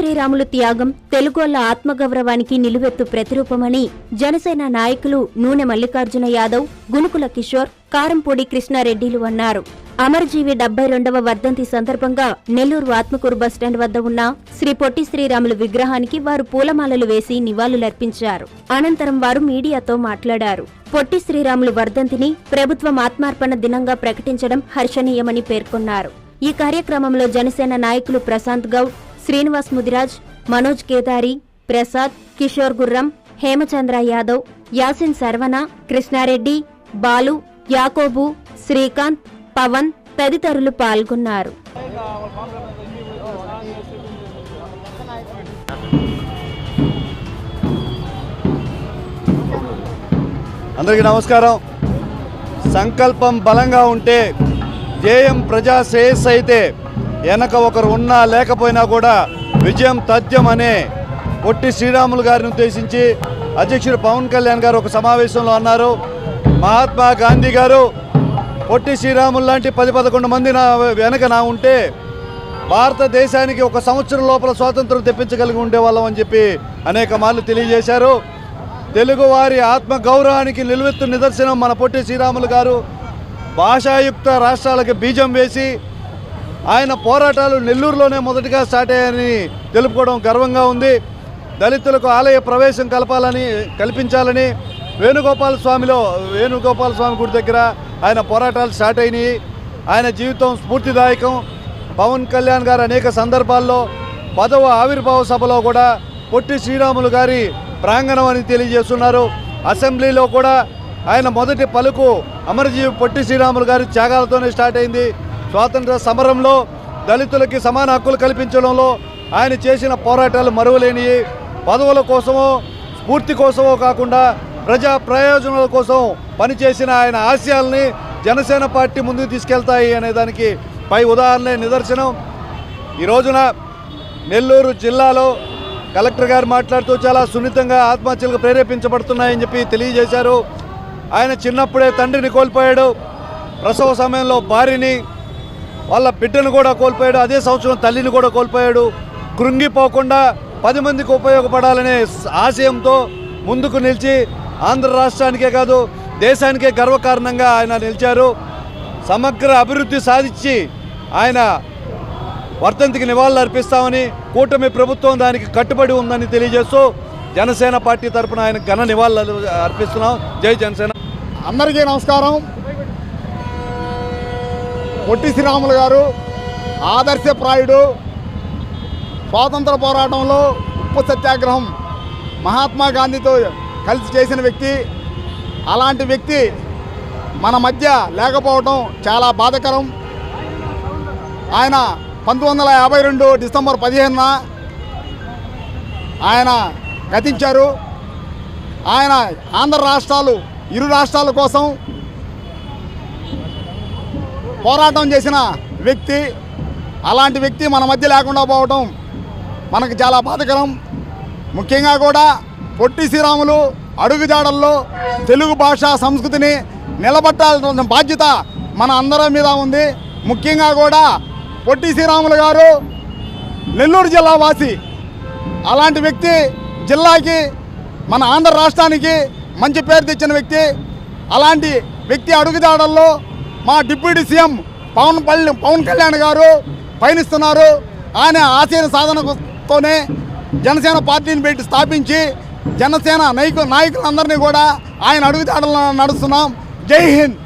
శ్రీరాములు త్యాగం తెలుగోళ్ళ ఆత్మగౌరవానికి నిలువెత్తు ప్రతిరూపమని జనసేన నాయకులు నూనె మల్లికార్జున యాదవ్ గునుకుల కిషోర్ కారంపూడి కృష్ణారెడ్డిలు అన్నారు. అమరజీవి డెబ్బై రెండవ వర్ధంతి సందర్భంగా నెల్లూరు ఆత్మకూరు బస్టాండ్ వద్ద ఉన్న శ్రీ పొట్టి శ్రీరాములు విగ్రహానికి వారు పూలమాలలు వేసి నివాళులర్పించారు. అనంతరం వారు మీడియాతో మాట్లాడారు. పొట్టి శ్రీరాములు వర్ధంతిని ప్రభుత్వం ఆత్మార్పణ దినంగా ప్రకటించడం హర్షణీయమని పేర్కొన్నారు. ఈ కార్యక్రమంలో జనసేన నాయకులు ప్రశాంత్ గౌడ్ శ్రీనివాస్ ముదిరాజ్ మనోజ్ కేదారి ప్రసాద్ కిషోర్ గుర్రం హేమచంద్ర యాదవ్ యాసిన్ శర్వణ కృష్ణారెడ్డి బాలు యాకోబు శ్రీకాంత్ పవన్ తదితరులు పాల్గొన్నారు. అందరికీ నమస్కారం. సంకల్పం బలంగా ఉంటే ధ్యేయం ప్రజా శ్రేయస్సు అయితే వెనక ఒకరు ఉన్నా లేకపోయినా కూడా విజయం తథ్యం అనే పొట్టి శ్రీరాములు గారిని ఉద్దేశించి అధ్యక్షుడు పవన్ కళ్యాణ్ గారు ఒక సమావేశంలో అన్నారు. మహాత్మా గాంధీ గారు పొట్టి శ్రీరాములు లాంటి పది పదకొండు మంది నా వెనక నా ఉంటే భారతదేశానికి ఒక సంవత్సరం లోపల స్వాతంత్రం తెప్పించగలిగి ఉండేవాళ్ళం అని చెప్పి అనేక మార్లు తెలియజేశారు. తెలుగువారి ఆత్మ గౌరవానికి నిలువెత్తు నిదర్శనం మన పొట్టి శ్రీరాములు గారు. భాషాయుక్త రాష్ట్రాలకు బీజం వేసి ఆయన పోరాటాలు నెల్లూరులోనే మొదటిగా స్టార్ట్ అయ్యాయని తెలుపుకోవడం గర్వంగా ఉంది. దళితులకు ఆలయ ప్రవేశం కలపాలని కల్పించాలని వేణుగోపాల స్వామిలో వేణుగోపాల స్వామి గుడి దగ్గర ఆయన పోరాటాలు స్టార్ట్ అయినాయి. ఆయన జీవితం స్ఫూర్తిదాయకం. పవన్ కళ్యాణ్ గారు అనేక సందర్భాల్లో పదవ ఆవిర్భావ సభలో కూడా పొట్టి శ్రీరాములు గారి ప్రాంగణం అని తెలియజేస్తున్నారు. అసెంబ్లీలో కూడా ఆయన మొదటి పలుకు అమరజీవి పొట్టి శ్రీరాములు గారి త్యాగాలతోనే స్టార్ట్ అయింది. స్వాతంత్ర సమరంలో దళితులకి సమాన హక్కులు కల్పించడంలో ఆయన చేసిన పోరాటాలు మరువలేనివి పదవుల కోసమో స్ఫూర్తి కోసమో కాకుండా ప్రజా ప్రయోజనాల కోసం పనిచేసిన ఆయన ఆశయాల్ని జనసేన పార్టీ ముందుకు తీసుకెళ్తాయి అనే దానికి పై ఉదాహరణే నిదర్శనం. ఈ రోజున నెల్లూరు జిల్లాలో కలెక్టర్ గారు మాట్లాడుతూ చాలా సున్నితంగా ఆత్మహత్యలకు ప్రేరేపించబడుతున్నాయని చెప్పి తెలియజేశారు. ఆయన చిన్నప్పుడే తండ్రిని కోల్పోయాడు. ప్రసవ సమయంలో భార్యని వాళ్ళ బిడ్డను కూడా కోల్పోయాడు అదే సంవత్సరం తల్లిని కూడా కోల్పోయాడు. కృంగిపోకుండా పది మందికి ఉపయోగపడాలనే ఆశయంతో ముందుకు నిలిచి ఆంధ్ర రాష్ట్రానికే కాదు దేశానికే గర్వకారణంగా ఆయన నిలిచారు. సమగ్ర అభివృద్ధి సాధించి ఆయన వర్ధంతికి నివాళులు అర్పిస్తామని కూటమి ప్రభుత్వం దానికి కట్టుబడి ఉందని తెలియజేస్తూ జనసేన పార్టీ తరపున ఆయన ఘన నివాళులు అర్పిస్తున్నాం. జై జనసేన. అందరికీ నమస్కారం. పొట్టి శ్రీరాములు గారు ఆదర్శప్రాయుడు స్వాతంత్ర పోరాటంలో ఉప్పు సత్యాగ్రహం మహాత్మా గాంధీతో కలిసి చేసిన వ్యక్తి. అలాంటి వ్యక్తి మన మధ్య లేకపోవడం చాలా బాధకరం. ఆయన పంతొమ్మిది వందల యాభై రెండు డిసెంబర్ పదిహేనున ఆయన గతించారు. ఆయన ఆంధ్ర రాష్ట్రాలు ఇరు రాష్ట్రాల కోసం పోరాటం చేసిన వ్యక్తి అలాంటి వ్యక్తి మన మధ్య లేకుండా పోవడం మనకు చాలా బాధకరం. ముఖ్యంగా కూడా పొట్టి శ్రీరాములు అడుగుజాడల్లో తెలుగు భాష సంస్కృతిని నిలబట్టాల్సిన బాధ్యత మన అందరి మీద ఉంది. ముఖ్యంగా కూడా పొట్టి శ్రీరాములు గారు నెల్లూరు జిల్లా వాసి. అలాంటి వ్యక్తి జిల్లాకి మన ఆంధ్ర రాష్ట్రానికి మంచి పేరు తెచ్చిన వ్యక్తి. అలాంటి వ్యక్తి అడుగుజాడల్లో మా డిప్యూటీ సీఎం పవన్ పల్లి పవన్ కళ్యాణ్ గారు పయనిస్తున్నారు. ఆయన ఆశయ సాధనతోనే జనసేన పార్టీని పెట్టి స్థాపించి జనసేన నాయకు నాయకులందరినీ కూడా ఆయన అడుగుదాడల్లో నడుస్తున్నాం. జై హింద్!